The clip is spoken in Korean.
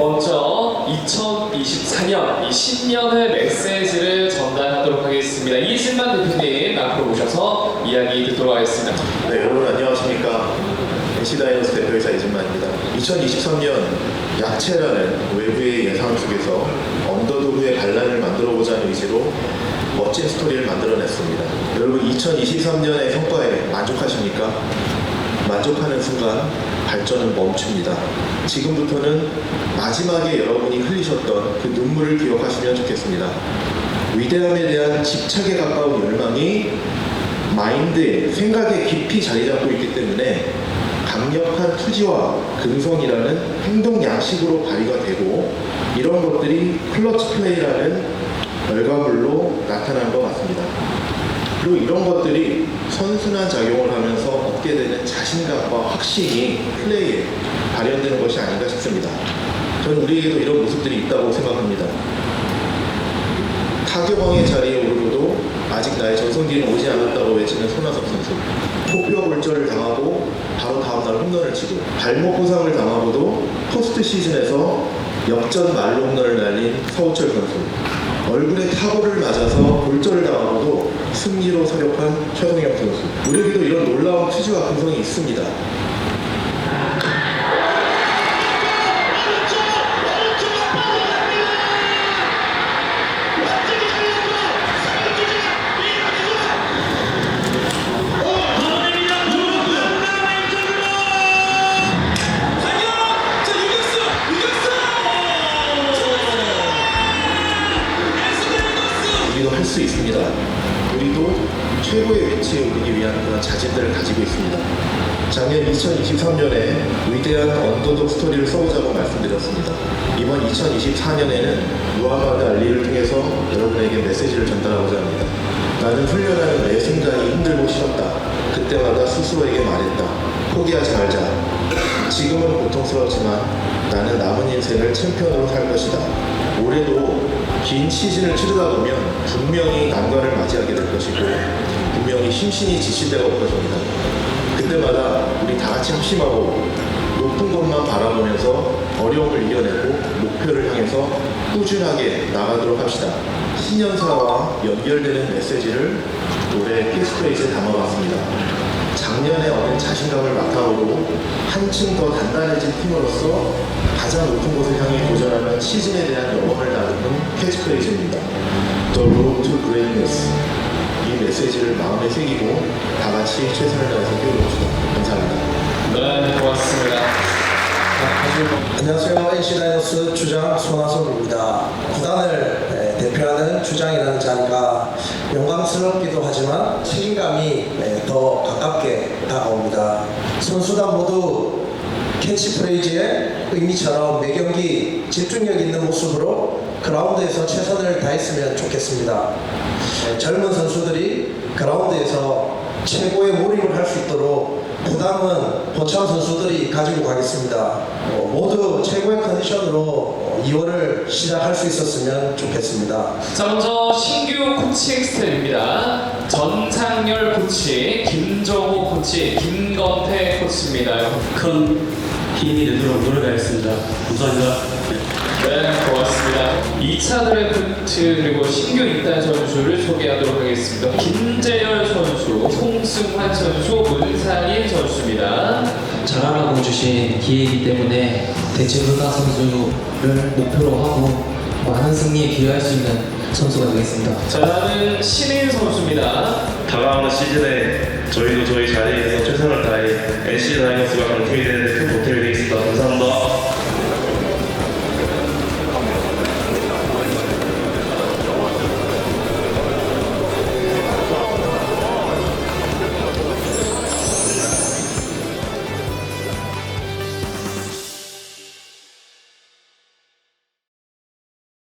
먼저 2024년 이 신년의 메시지를 전달하도록 하겠습니다. 이신만 대표님 앞으로 모셔서 이야기 듣도록 하겠습니다. 네, 여러분 안녕하십니까. NC다이노스 대표이사 이진만입니다. 2023년 약체라는 외부의 예상 속에서 언더도그의 반란을 만들어보자 하는 의지로 멋진 스토리를 만들어냈습니다. 여러분 2023년의 성과에 만족하십니까? 만족하는 순간 발전은 멈춥니다. 지금부터는 마지막에 여러분이 흘리셨던 그 눈물을 기억하시면 좋겠습니다. 위대함에 대한 집착에 가까운 열망이 마인드에 생각에 깊이 자리 잡고 있기 때문에 강력한 투지와 근성이라는 행동 양식으로 발휘가 되고 이런 것들이 클러치 플레이라는 결과물로 나타난 것 같습니다. 그리고 이런 것들이 선순환 작용을 하면서 얻게 되는 자신감과 확신이 플레이에 발현되는 것이 아닌가 싶습니다. 저는 우리에게도 이런 모습들이 있다고 생각합니다. 타격왕의 자리에 오르고도 아직 나의 전성기는 오지 않았다고 외치는 손아섭 선수. 폭뼈 골절을 당하고 바로 다음날 홈런을 치고 발목 부상을 당하고도 포스트 시즌에서 역전 말로 홈런을 날린 서우철 선수. 얼굴에 타구를 맞아서 골절을 당하고도 승리로 서력한 최동혁 선수. 우리에게도 이런 놀라운 투지와 근성이 있습니다. 우리도 할수 있습니다. 우리도 최고의 위치에 오르기 위한 그런 자질들을 가지고 있습니다. 작년 2023년에 위대한 언더독 스토리를 써보자고 말씀드렸습니다. 이번 2024년에는 무하마드 알리를 통해서 여러분에게 메시지를 전달하고자 합니다. 나는 훈련하는 매 순간이 힘들고 싫었다. 그때마다 스스로에게 말했다. 포기하지 말자. 지금은 고통스럽지만 나는 남은 인생을 챔피언으로 살 것이다. 올해도 긴 시즌을 치르다 보면 분명히 난관을 맞이하게 될 것이고 분명히 심신이 지칠 때가 올 것입니다. 그때마다 우리 다 같이 합심하고 높은 것만 바라보면서 어려움을 이겨내고 목표를 향해서 꾸준하게 나가도록 합시다. 신년사와 연결되는 메시지를 올해 캐스트레이즈에 담아봤습니다. 작년에 얻은 자신감을 바탕으로 한층 더 단단해진 팀으로서 가장 높은 곳을 향해 도전하는 시즌에 대한 영혼을 나누는 캐치프레이즈입니다. The Road to Greatness. 이 메시지를 마음에 새기고 다 같이 최선을 다해서 뛰어봅시다. 감사합니다. 네, 고맙습니다. 자, 아주 안녕하세요. NC 다이노스 주장 손아섭입니다. 구단을 에, 대표하는 주장이라는 자리가 영광스럽기도 하지만 책임감이 에, 더 가깝게 다가옵니다. 선수단 모두 캐치프레이즈의 의미처럼 매 경기 집중력 있는 모습으로 그라운드에서 최선을 다했으면 좋겠습니다. 에, 젊은 선수들이 그라운드에서 최고의 몰입을 할 수 있도록 부담은 보참 선수들이 가지고 가겠습니다. 어, 모두 최고의 컨디션으로 어, 2월을 시작할 수 있었으면 좋겠습니다. 자 먼저 신규 코칭 스텝입니다. 전 상열 코치, 김정호 코치, 김건태 코치입니다. 큰 힘이 되도록 노력하겠습니다. 감사합니다. 네, 고맙습니다. 2차 드래프트 그리고 신규 입단 선수를 소개하도록 하겠습니다. 김재열 선수, 송승환 선수, 문상인 선수입니다. 자라라고 주신 기회이기 때문에 대체불가 선수를 목표로 하고 많은 승리에 기여할 수 있는 선수가 되겠습니다. 자, 다음은 신인 선수입니다. 다가오는 시즌에 저희도 저희 자리에서 최선을 다해 NC 다이너스가 강팀이 되는 큰 보탬이 되겠습니다. 감사합니다.